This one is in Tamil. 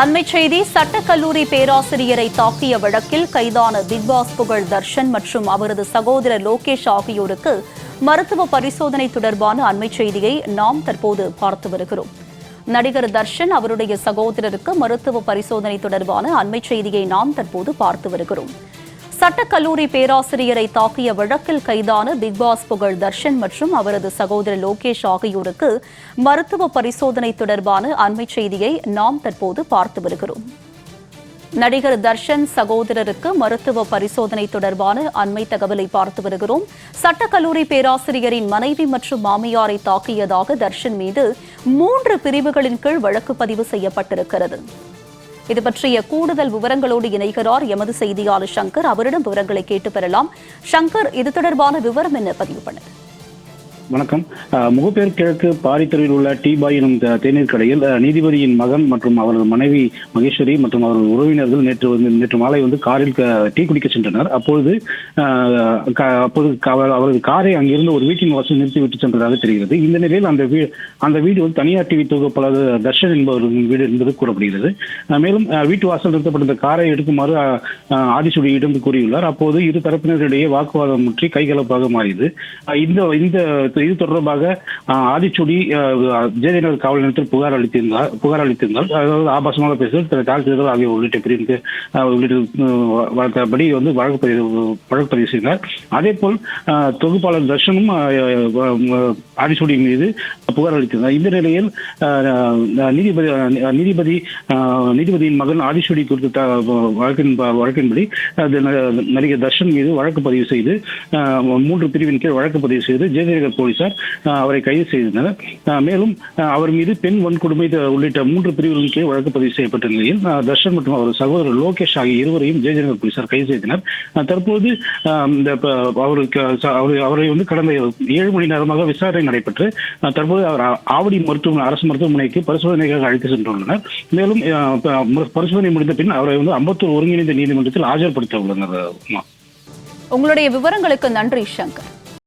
அண்மை செய்தி சட்டக்கல்லூரி பேராசிரியரை தாக்கிய வழக்கில் கைதான பிக்பாஸ் புகழ் தர்ஷன் மற்றும் அவரது சகோதரர் லோகேஷ் ஆகியோருக்கு மருத்துவ பரிசோதனை தொடர்பான அண்மை செய்தியை நாம் தற்போது பார்த்து வருகிறோம். நடிகர் தர்ஷன் அவருடைய சகோதரருக்கு மருத்துவ பரிசோதனை தொடர்பான அண்மை செய்தியை நாம் தற்போது பார்த்து வருகிறோம். சட்டக்கல்லூரி பேராசிரியரை தாக்கிய வழக்கில் கைதான பிக்பாஸ் புகழ் தர்ஷன் மற்றும் அவரது சகோதரர் லோகேஷ் ஆகியோருக்கு மருத்துவ பரிசோதனை தொடர்பான அண்மை செய்தியை நாம் தற்போது பார்த்து வருகிறோம். நடிகர் தர்ஷன் சகோதரருக்கு மருத்துவ பரிசோதனை தொடர்பான அண்மை தகவலை பார்த்து வருகிறோம். சட்டக்கல்லூரி பேராசிரியரின் மனைவி மற்றும் மாமியாரை தாக்கியதாக தர்ஷன் மீது மூன்று பிரிவுகளின் கீழ் வழக்கு பதிவு செய்யப்பட்டிருக்கிறது. இது பற்றிய கூடுதல் விவரங்களோடு இணைகிறார் எமது செய்தியாளர் சங்கர். அவரிடம் விவரங்களை கேட்டு பெறலாம். சங்கர் இது தொடர்பான விவரம் என்ன? பதிவு பண்ணுது வணக்கம். முகப்பேர் கிழக்கு பாரித்தெருவில் உள்ள டீ பாய் எனும் தேநீர் கடையில் நீதிபதியின் மகன் மற்றும் அவரது மனைவி மகேஸ்வரி மற்றும் அவரது உறவினர்கள் நேற்று வந்து நேற்று மாலை வந்து காரில் டீ குடிக்க சென்றனர். அப்பொழுது அப்போது அவரது காரை அங்கிருந்து ஒரு வீட்டின் வாசல் நிறுத்தி விட்டு சென்றதாக தெரிகிறது. இந்த நிலையில் அந்த வீ அந்த வீடு வந்து தனியார் டிவி தொகுப்பாளர் தர்ஷன் என்பவரின் வீடு என்பது கூறப்படுகிறது. மேலும் வீட்டு வாசல் நிறுத்தப்பட்ட காரை எடுக்குமாறு அஹ், கூறியுள்ளார் அப்போது இரு தரப்பினரிடையே வாக்குவாதம் முற்றி கைகலப்பாக மாறியது. இந்த இந்த அடுத்து இது தொடர்பாக ஆதிச்சுடி ஜெயநகர் காவல் நிலையத்தில் புகார் அளித்திருந்தார் புகார் அளித்திருந்தார். அதாவது ஆபாசமாக பேசுதல் திரு தாழ்த்துதல் ஆகிய உள்ளிட்ட பிரிவுக்கு உள்ளிட்ட வழக்கப்படி வந்து வழக்கு பதிவு வழக்கு பதிவு செய்தார். அதே போல் தொகுப்பாளர் தர்ஷனும் ஆதிச்சுடி மீது புகார் அளித்திருந்தார். இந்த நிலையில் நீதிபதி நீதிபதி நீதிபதியின் மகன் ஆதிச்சுடி குறித்த த- வழக்கின் வழக்கின்படி நடிகர் தர்ஷன் மீது வழக்கு பதிவு செய்து மூன்று பிரிவின் கீழ் வழக்கு பதிவு செய்து ஜெயலலிதா போலீசார் அவரை கைது செய்தனர். மேலும் அவர் மீது பெண் வன்கொடுமை உள்ளிட்ட மூன்று பிரிவுகளின் கீழ் வழக்கு பதிவு செய்யப்பட்ட நிலையில் தர்ஷன் மற்றும் அவரது சகோதரர் லோகேஷ் ஆகிய இருவரையும் ஜெயஜனகர் போலீசார் கைது செய்தனர். தற்போது இந்த அவருக்கு அவரை வந்து கடந்த ஏழு மணி நேரமாக விசாரணை நடைபெற்று தற்போது அவர் ஆவடி மருத்துவமனை அரசு மருத்துவமனைக்கு பரிசோதனைக்காக அழைத்து சென்றுள்ளனர். மேலும் பரிசோதனை முடிந்த பின் அவரை வந்து அம்பத்தூர் ஒருங்கிணைந்த நீதிமன்றத்தில் ஆஜர்படுத்த உள்ளனர் உங்களுடைய விவரங்களுக்கு நன்றி சங்கர்.